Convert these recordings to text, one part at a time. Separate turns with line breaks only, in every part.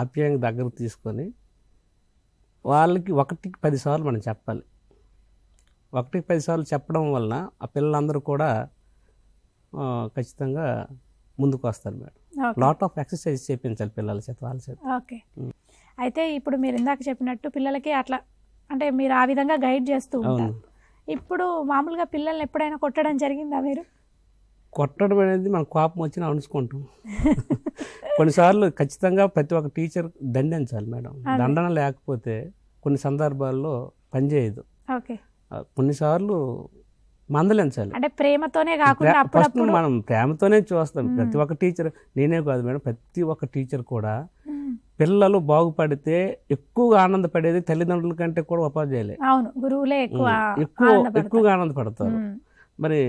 ఆప్యాయంగా దగ్గరకు తీసుకొని వాళ్ళకి ఒకటికి పదిసార్లు మనం చెప్పాలి. ఒకటికి పదిసార్లు చెప్పడం వలన ఆ పిల్లలందరూ కూడా ఖచ్చితంగా ముందుకు వస్తారు మేడం. లాట్ ఆఫ్ ఎక్సర్సైజ్ చేయించాలి పిల్లల చేత వాళ్ళ చేత.
ఓకే. అయితే ఇప్పుడు మీరు ఇందాక చెప్పినట్టు పిల్లలకి అట్లా అంటే మీరు ఆ విధంగా గైడ్ చేస్తూ ఉంటారు. ఇప్పుడు మామూలుగా పిల్లల్ని ఎప్పుడైనా కొట్టడం జరిగిందా మీరు?
కొట్టడం అనేది మన కోపం వచ్చినా అణుచుకుంటాం కొన్నిసార్లు ఖచ్చితంగా ప్రతి ఒక్క టీచర్ దండించాలి మేడం. దండన లేకపోతే కొన్ని సందర్భాల్లో పనిచేయదు కొన్నిసార్లు మందలించాలి
అంటే ప్రేమతోనే కాకుండా
ఫస్ట్ మనం ప్రేమతోనే చూస్తాం. ప్రతి ఒక్క టీచర్ నేనే కాదు మేడం ప్రతి ఒక్క టీచర్ కూడా. పిల్లలు బాగుపడితే ఎక్కువగా ఆనందపడేది తల్లిదండ్రుల కంటే కూడా ఉపాధ్యాయులే
అవును గురువులే ఎక్కువ.
ఎక్కువగా ఆనందపడతారు. మరి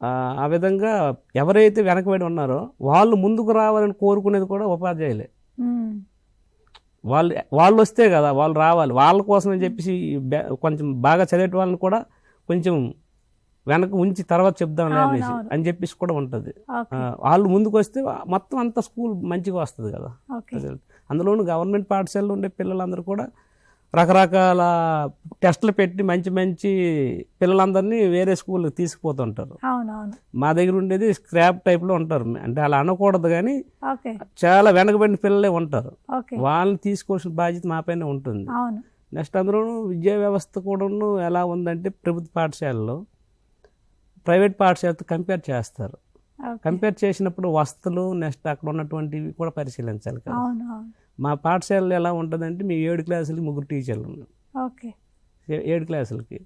ఆ, విధంగా ఎవరైతే వెనకబడి ఉన్నారో వాళ్ళు ముందుకు రావాలని కోరుకునేది కూడా ఉపాధ్యాయులే. వాళ్ళు వాళ్ళు వస్తే కదా వాళ్ళు రావాలి. వాళ్ళ కోసం అని చెప్పేసి కొంచెం బాగా చదివేట వాళ్ళని కూడా కొంచెం వెనక ఉంచి తర్వాత
అవును,
అనేసి. అని చెప్పేసి కూడా ఉంటుంది. వాళ్ళు ముందుకు వస్తే మొత్తం అంతా స్కూల్ మంచిగా వస్తుంది కదా. అందులోనూ గవర్నమెంట్ పాఠశాలలో ఉండే పిల్లలందరూ కూడా రకరకాల టెస్టులు పెట్టి మంచి మంచి పిల్లలందరినీ వేరే స్కూల్కి తీసుకుపోతుంటారు. మా దగ్గర ఉండేది స్క్రాప్ టైప్లో ఉంటారు. అంటే అలా అనకూడదు కానీ చాలా వెనకబడిన పిల్లలే ఉంటారు. వాళ్ళని తీసుకోవాల్సిన బాధ్యత మా పైన ఉంటుంది. నెక్స్ట్ అందులోనూ విద్యా వ్యవస్థ కూడాను ఎలా ఉందంటే ప్రభుత్వ పాఠశాలలో ప్రైవేట్ పాఠశాలతో కంపేర్ చేస్తారు. కంపేర్ చేసినప్పుడు వసతులు నెక్స్ట్ అక్కడ ఉన్నటువంటివి కూడా పరిశీలించాలి కదా. మా పాఠశాలలో ఎలా ఉంటుందంటే మీ ఏడు క్లాసులకి ముగ్గురు టీచర్లు ఉన్నారు.
ఓకే.
ఏడు క్లాసులకి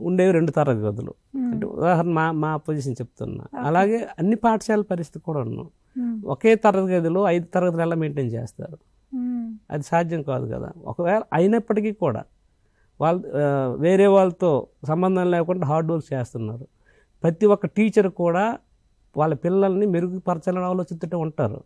ఉండేవి రెండు తరగతి గదులు.
మ్మ్.
అంటే ఉదాహరణ మా మా పొజిషన్ చెప్తున్నా. అలాగే అన్ని పాఠశాల పరిస్థితి కూడా ఉన్నాం.
మ్మ్.
ఒకే తరగతి గదిలో ఐదు తరగతులు ఎలా మెయింటైన్ చేస్తారు?
మ్మ్.
అది సాధ్యం కాదు కదా. ఒకవేళ అయినప్పటికీ కూడా వాళ్ళు వేరే వాళ్ళతో సంబంధం లేకుండా హార్డ్ వర్క్ చేస్తున్నారు. ప్రతి ఒక్క టీచర్ కూడా వాళ్ళ పిల్లల్ని మెరుగుపరచాలని ఆలోచిస్తూ ఉంటారు.